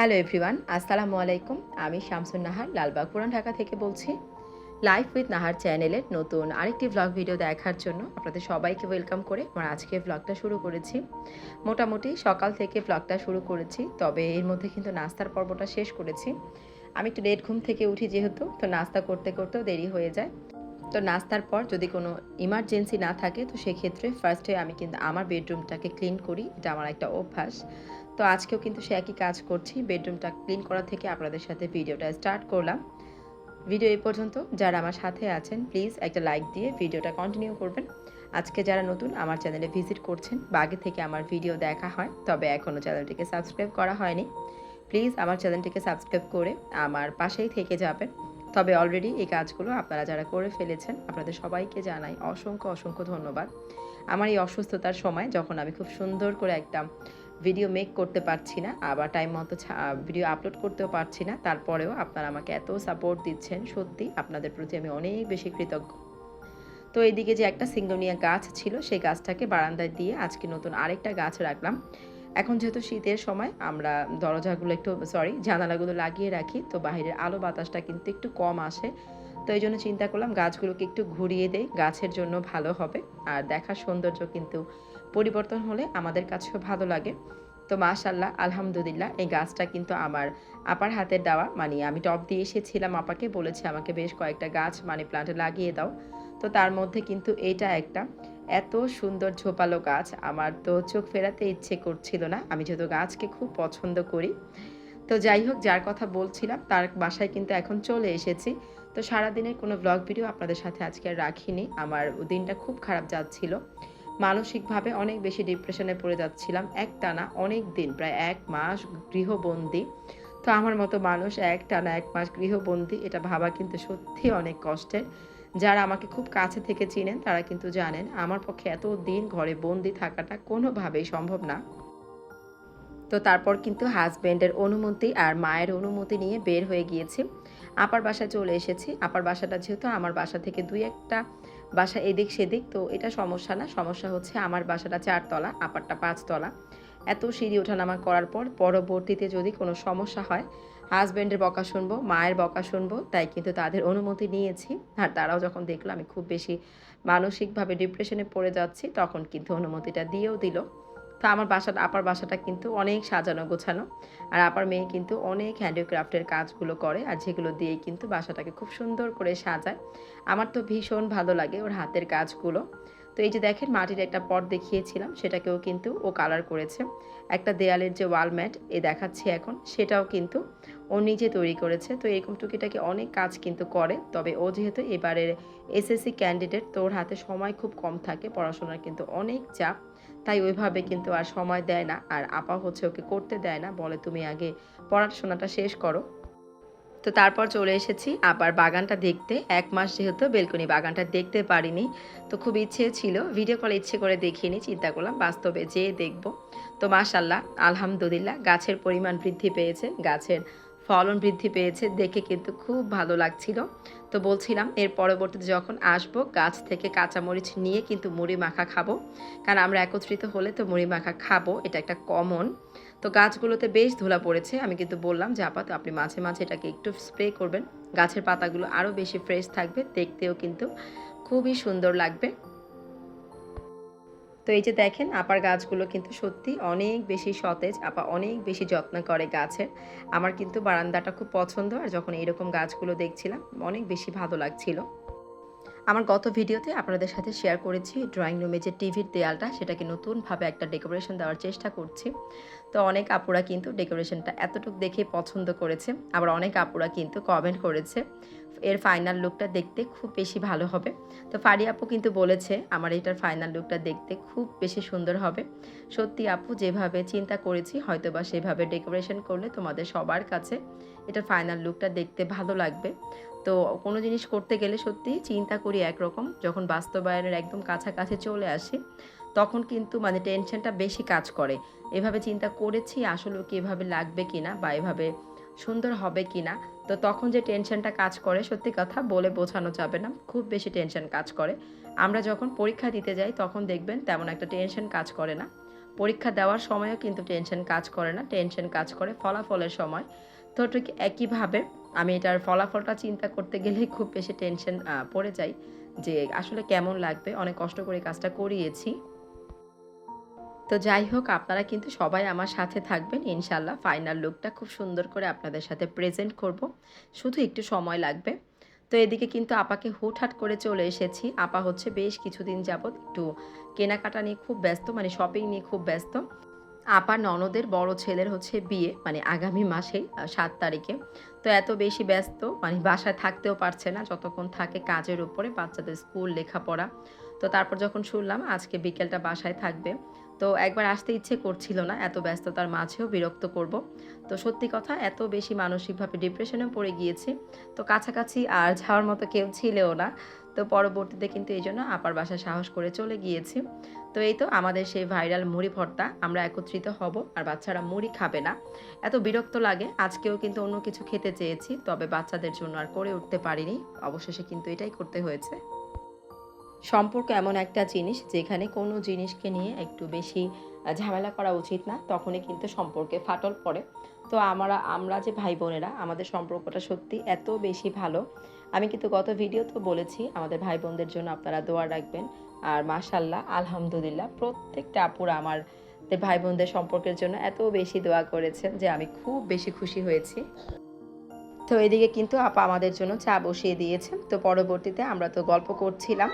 Hello everyone, আসসালামু আলাইকুম। আমি শামসুন নাহার, লালবাগ পুরান ঢাকা থেকে বলছি। লাইফ উইথ নাহার চ্যানেলের নতুন আরেকটি ভ্লগ ভিডিও দেখার জন্য আপনাদের সবাইকে ওয়েলকাম করে আমার আজকে ভ্লগটা শুরু করেছি। মোটামুটি সকাল থেকে ভ্লগটা শুরু করেছি, তবে এর মধ্যে কিন্তু নাস্তার পর্বটা শেষ করেছি। আমি একটু লেট ঘুম থেকে উঠি যেহেতু, তো নাস্তা করতে করতেও দেরি হয়ে যায়। তো নাস্তার পর যদি কোনো ইমার্জেন্সি না থাকে, তো সেক্ষেত্রে ফার্স্টে আমি কিন্তু আমার বেডরুমটাকে ক্লিন করি। এটা আমার একটা অভ্যাস। তো আজকেও কিন্তু সে একই কাজ করছি। বেডরুমটা ক্লিন করা থেকে আপনাদের সাথে ভিডিওটা স্টার্ট করলাম। ভিডিও এই পর্যন্ত। যারা আমার সাথে আছেন প্লিজ একটা লাইক দিয়ে ভিডিওটা কন্টিনিউ করবেন। আজকে যারা নতুন, আমার চ্যানেলে ভিজিট করছেন বা আগে থেকে আমার ভিডিও দেখা হয়, তবে এখনও চ্যানেলটিকে সাবস্ক্রাইব করা হয়নি প্লিজ আমার চ্যানেলটিকে সাবস্ক্রাইব করে আমার পাশেই থেকে যাবেন। তবে অলরেডি এই কাজগুলো আপনারা যারা করে ফেলেছেন, আপনাদের সবাইকে জানাই অসংখ্য অসংখ্য ধন্যবাদ। আমার এই অসুস্থতার সময় যখন আমি খুব সুন্দর করে একটা ভিডিও মেক করতে পারছি না, আবার টাইম মতো ভিডিও আপলোড করতেও পারছি না, তারপরেও আপনারা আমাকে এত সাপোর্ট দিচ্ছেন, সত্যি আপনাদের প্রতি আমি অনেক বেশি কৃতজ্ঞ। তো এইদিকে যে একটা সিঙ্গনিয়া গাছ ছিল, সেই গাছটাকে বারান্দায় দিয়ে আজকে নতুন আরেকটা গাছ রাখলাম। এখন যেহেতু শীতের সময়, আমরা দরজাগুলো একটু সরি জানালাগুলো লাগিয়ে রাখি, তো বাইরের আলো বাতাসটা কিন্তু একটু কম আসে। তো এই জন্য চিন্তা করলাম গাছগুলোকে একটু ঘুরিয়ে দেই, গাছের জন্য ভালো হবে। আর দেখার সৌন্দর্য কিন্তু পরিবর্তন হলে আমাদের কাছেও ভালো লাগে। তো মাশাল্লাহ আলহামদুলিল্লাহ, এই গাছটা কিন্তু আমার আপার হাতের দেওয়া। মানে আমি টপ দিয়ে এসেছিলাম আপাকে, বলেছে আমাকে বেশ কয়েকটা গাছ মানে প্লান্টে লাগিয়ে দাও। তো তার মধ্যে কিন্তু এটা একটা। এত সুন্দর ঝোপালো গাছ আমার তো চোখ ফেরাতে ইচ্ছে করছিল না। আমি যেহেতু গাছকে খুব পছন্দ করি। তো যাই হোক, যার কথা বলছিলাম, তার বাসায় কিন্তু এখন চলে এসেছি। তো সারাদিনের কোনো ব্লগ ভিডিও আপনাদের সাথে আজকে আর রাখিনি। আমার দিনটা খুব খারাপ যাচ্ছিল। মানসিকভাবে অনেক বেশি ডিপ্রেশনে পড়ে যাচ্ছিলাম এক টানা অনেক দিন, প্রায় এক মাস গৃহবন্দী। তো আমার মতো মানুষ এক টানা এক মাস গৃহবন্দী, এটা ভাবা কিন্তু সত্যি অনেক কষ্টের। যারা আমাকে খুব কাছে থেকে চিনেন, তারা কিন্তু জানেন আমার পক্ষে এত দিন ঘরে বন্দি থাকাটা কোনোভাবেই সম্ভব না। তো তারপর কিন্তু হাজব্যান্ডের অনুমতি আর মায়ের অনুমতি নিয়ে বের হয়ে গিয়েছি। আপার বাসায় চলে এসেছি। আপার বাসাটা যেহেতু আমার বাসা থেকে দুই একটা বাসা এদিক সেদিক, তো এটা সমস্যা না। সমস্যা হচ্ছে আমার বাসাটা চারতলা, আপারটা পাঁচতলা। এত সিঁড়ি ওঠানামা করার পর পরবর্তীতে যদি কোনো সমস্যা হয় হাজব্যান্ডের বকা শুনব, মায়ের বকা শুনব, তাই কিন্তু তাদের অনুমতি নিয়েছি। আর তারাও যখন দেখল আমি খুব বেশি মানসিকভাবে ডিপ্রেশনে পড়ে যাচ্ছি, তখন কিন্তু অনুমতিটা দিয়েও দিল। তো আমার বাসাটা আপার বাসাটা কিন্তু অনেক সাজানো গোছানো। আর আপার মেয়ে কিন্তু অনেক হ্যান্ডিক্রাফ্টের কাজগুলো করে, আর যেগুলো দিয়ে কিন্তু বাসাটাকে খুব সুন্দর করে সাজায়। আমার তো ভীষণ ভালো লাগে ওর হাতের কাজগুলো। তো এই যে দেখেন, মাটির একটা পট দেখিয়েছিলাম, সেটাকেও কিন্তু ও কালার করেছে। একটা দেয়ালের যে ওয়াল ম্যাট এ দেখাচ্ছি এখন, সেটাও কিন্তু ও নিজে তৈরি করেছে। তো এরকম টুকিটাকি অনেক কাজ কিন্তু করে। তবে ও যেহেতু এবারের এসএসসি ক্যান্ডিডেট তো ওর হাতে সময় খুব কম থাকে। পড়াশোনার কিন্তু অনেক চাপ। তাই ওইভাবে কিন্তু আর সময় দেয় না। আর আপা হচ্ছে ওকে করতে দেয় না। বলে, তুমি আগে পড়াশোনাটা শেষ করো। তো তারপর চলে এসেছি আবার বাগানটা দেখতে। এক মাস যেহেতু বেলকনি বাগানটা দেখতে পারিনি। তো খুব ইচ্ছে ছিল। ভিডিও কলে ইচ্ছে করে দেখিনি, চিন্তা করলাম বাস্তবে যেয়ে দেখব। তো মাশাল্লাহ আলহামদুলিল্লাহ, গাছের পরিমাণ বৃদ্ধি পেয়েছে। গাছের ফলন বৃদ্ধি পেয়েছে দেখে কিন্তু খুব ভালো লাগছিল। তো বলছিলাম, এর পরবর্তীতে যখন আসব, গাছ থেকে কাঁচামরিচ নিয়ে কিন্তু মুড়ি মাখা খাব। কারণ আমরা একত্রিত হলে তো মুড়ি মাখা খাব, এটা একটা কমন। তো গাছগুলোতে বেশ ধুলা পড়েছে, আমি কিন্তু বললাম যে, আপাতত আপনি মাঝে মাঝে এটাকে একটু স্প্রে করবেন। গাছের পাতাগুলো আরও বেশি ফ্রেশ থাকবে, দেখতেও কিন্তু খুবই সুন্দর লাগবে। তো এই যে দেখেন, আপার গাছগুলো কিন্তু সত্যি অনেক বেশি সতেজ, আপা অনেক বেশি যত্ন করে গাছের। আমার কিন্তু বারান্দাটা খুব পছন্দ, আর যখন এইরকম গাছগুলো দেখছিলাম, অনেক বেশি ভালো লাগছিল। আমার গত ভিডিওতে আপনাদের সাথে শেয়ার করেছি ড্রয়িং রুমে যে টিভির দেয়ালটা, সেটাকে নতুনভাবে একটা ডেকোরেশন দেওয়ার চেষ্টা করছি। তো অনেক আপুরা কিন্তু ডেকোরেশনটা এতটুকু দেখে পছন্দ করেছে। আবার অনেক আপুরা কিন্তু কমেন্ট করেছে, এর ফাইনাল লুকটা দেখতে খুব বেশি ভালো হবে। তো ফারি আপু কিন্তু বলেছে, আমার এটার ফাইনাল লুকটা দেখতে খুব বেশি সুন্দর হবে। সত্যি আপু, যেভাবে চিন্তা করেছি হয়তো বা সেভাবে ডেকোরেশন করলে তোমাদের সবার কাছে এটার ফাইনাল লুকটা দেখতে ভালো লাগবে। তো কোনো জিনিস করতে গেলে সত্যি চিন্তা করি একরকম। যখন বাস্তবায়নের একদম কাছাকাছি চলে আসি, তখন কিন্তু মানে টেনশনটা বেশি কাজ করে। এভাবে চিন্তা করেছি আসলে কি এভাবে লাগবে কি না বা এভাবে সুন্দর হবে কিনা। তো তখন যে টেনশনটা কাজ করে, সত্যি কথা বলে বোঝানো যাবে না। খুব বেশি টেনশন কাজ করে। আমরা যখন পরীক্ষা দিতে যাই, তখন দেখবেন তেমন একটা টেনশন কাজ করে না। পরীক্ষা দেওয়ার সময়ও কিন্তু টেনশন কাজ করে না। টেনশন কাজ করে ফলাফলের সময়। তো ঠিক একইভাবে আমি এটার ফলাফলটা চিন্তা করতে গেলেই খুব বেশি টেনশন পড়ে যাই যে আসলে কেমন লাগবে। অনেক কষ্ট করে কাজটা করিয়েছি। তো যাই হোক, আপনারা কিন্তু সবাই আমার সাথে থাকবেন। ইনশাল্লাহ ফাইনাল লুকটা খুব সুন্দর করে আপনাদের সাথে প্রেজেন্ট করব। শুধু একটু সময় লাগবে। তো এদিকে কিন্তু আপাকে হুটহাট করে চলে এসেছি। আপা হচ্ছে বেশ কিছুদিন যাবৎ একটু কেনাকাটা নিয়ে খুব ব্যস্ত মানে শপিং নিয়ে খুব ব্যস্ত। আপা ননদের বড় ছেলের হচ্ছে বিয়ে মানে আগামী মাসেই সাত তারিখে। তো এত বেশি ব্যস্ত মানে বাসায় থাকতেও পারছে না, যতক্ষণ থাকে কাজের উপরে, বাচ্চাদের স্কুল, লেখাপড়া। তো তারপর যখন শুনলাম আজকে বিকেলটা বাসায় থাকবে, তো একবার আসতে ইচ্ছে করছিল না, এত ব্যস্ততার মাঝেও বিরক্ত করব। তো সত্যি কথা, এত বেশি মানসিকভাবে ডিপ্রেশনে পড়ে গিয়েছি। তো কাছাকাছি আর যাওয়ার মতো কেউ ছিলও না। তো পরবর্তীতে কিন্তু এই জন্য আপার বাসায় সাহস করে চলে গিয়েছি। তো এই তো আমাদের সেই ভাইরাল মুড়ি ভর্তা। আমরা একত্রিত হব, আর বাচ্চারা মুড়ি খাবে না। এত বিরক্ত লাগে, আজকেও কিন্তু অন্য কিছু খেতে চেয়েছি, তবে বাচ্চাদের জন্য আর করে উঠতে পারিনি। অবশেষে কিন্তু এটাই করতে হয়েছে। সম্পর্ক এমন একটা জিনিস, যেখানে কোনো জিনিসকে নিয়ে একটু বেশি ঝামেলা করা উচিত না, তখনই কিন্তু সম্পর্কে ফাটল পড়ে। তো আমরা আমরা যে ভাই বোনেরা, আমাদের সম্পর্কটা সত্যি এত বেশি ভালো। আমি কিন্তু গত ভিডিও তো বলেছি, আমাদের ভাই বোনদের জন্য আপনারা দোয়া রাখবেন। আর মাশাল্লাহ আলহামদুলিল্লাহ, প্রত্যেকটা আপুরা আমার ভাই বোনদের সম্পর্কের জন্য এত বেশি দোয়া করেছেন যে আমি খুব বেশি খুশি হয়েছি। তো এদিকে কিন্তু আপা আমাদের জন্য চা বসিয়ে দিয়েছেন। তো পরবর্তীতে আমরা তো গল্প করছিলাম।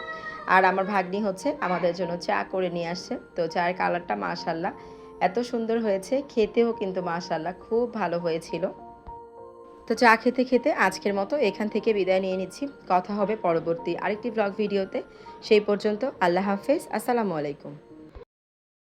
আর আমার ভাগ্নি হচ্ছে আমাদের জন্য চা করে নিয়ে আসছে। তো চায়ের কালারটা মাশাল্লাহ এত সুন্দর হয়েছে। খেতেও কিন্তু মাশাল্লাহ খুব ভালো হয়েছিল। তো চা খেতে খেতে আজকের মতো এখান থেকে বিদায় নিয়ে নিচ্ছি। কথা হবে পরবর্তী আরেকটি ব্লগ ভিডিওতে সেই পর্যন্ত আল্লাহ হাফেজ। আসসালামু আলাইকুম।